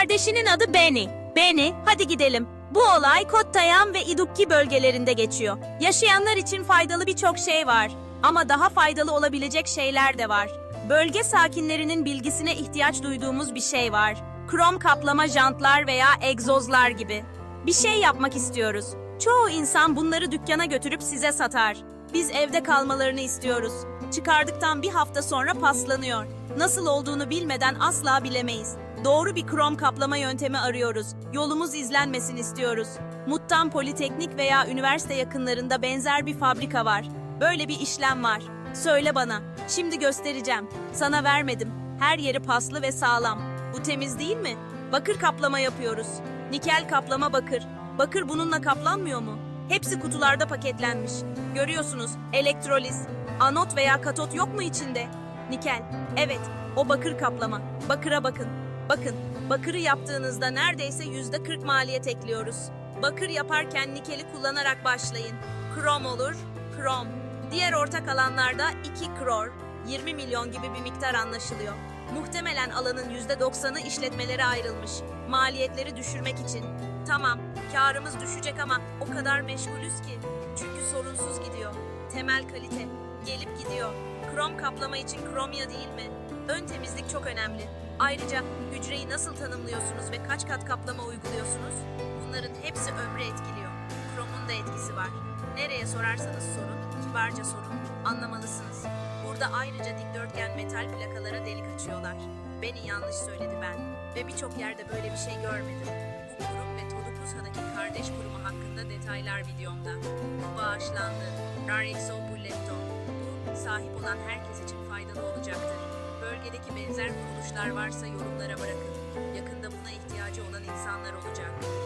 Kardeşinin adı Benny. Benny, hadi gidelim. Bu olay Kottayam ve Idukki bölgelerinde geçiyor. Yaşayanlar için faydalı birçok şey var. Ama daha faydalı olabilecek şeyler de var. Bölge sakinlerinin bilgisine ihtiyaç duyduğumuz bir şey var. Krom kaplama jantlar veya egzozlar gibi. Bir şey yapmak istiyoruz. Çoğu insan bunları dükkana götürüp size satar. Biz evde kalmalarını istiyoruz. Çıkardıktan bir hafta sonra paslanıyor. Nasıl olduğunu bilmeden asla bilemeyiz. Doğru bir krom kaplama yöntemi arıyoruz. Yolumuz izlenmesin istiyoruz. Muttan Politeknik veya üniversite yakınlarında benzer bir fabrika var. Böyle bir işlem var. Söyle bana. Şimdi göstereceğim. Sana vermedim. Her yeri paslı ve sağlam. Bu temiz değil mi? Bakır kaplama yapıyoruz. Nikel kaplama bakır. Bakır bununla kaplanmıyor mu? Hepsi kutularda paketlenmiş. Görüyorsunuz elektroliz. Anot veya katot yok mu içinde? Nikel. Evet, o bakır kaplama. Bakıra bakın. Bakın, bakırı yaptığınızda neredeyse yüzde 40 maliyet ekliyoruz. Bakır yaparken nikeli kullanarak başlayın. Krom olur, krom. Diğer ortak alanlarda 2 kror, 20 milyon gibi bir miktar anlaşılıyor. Muhtemelen alanın %90'ı işletmelere ayrılmış. Maliyetleri düşürmek için. Tamam, karımız düşecek ama o kadar meşgulüz ki. Çünkü sorunsuz gidiyor. Temel kalite. Gelip gidiyor. Krom kaplama için kromya değil mi? Ön temizlik çok önemli. Ayrıca hücreyi nasıl tanımlıyorsunuz ve kaç kat kaplama uyguluyorsunuz? Bunların hepsi ömrü etkiliyor. Kromun da etkisi var. Nereye sorarsanız sorun, kibarca sorun. Anlamalısınız. Burada ayrıca dikdörtgen metal plakalara delik açıyorlar. Beni yanlış söyledi ben. Ve birçok yerde böyle bir şey görmedim. Bu kurum ve Todupuzha'daki kardeş kurumu hakkında detaylar videomda. Bu bağışlandı. Rarexo Bulletto. Bu sahip olan herkes için faydalı olacaktır. Bölgedeki benzer kuruluşlar varsa yorumlara bırakın.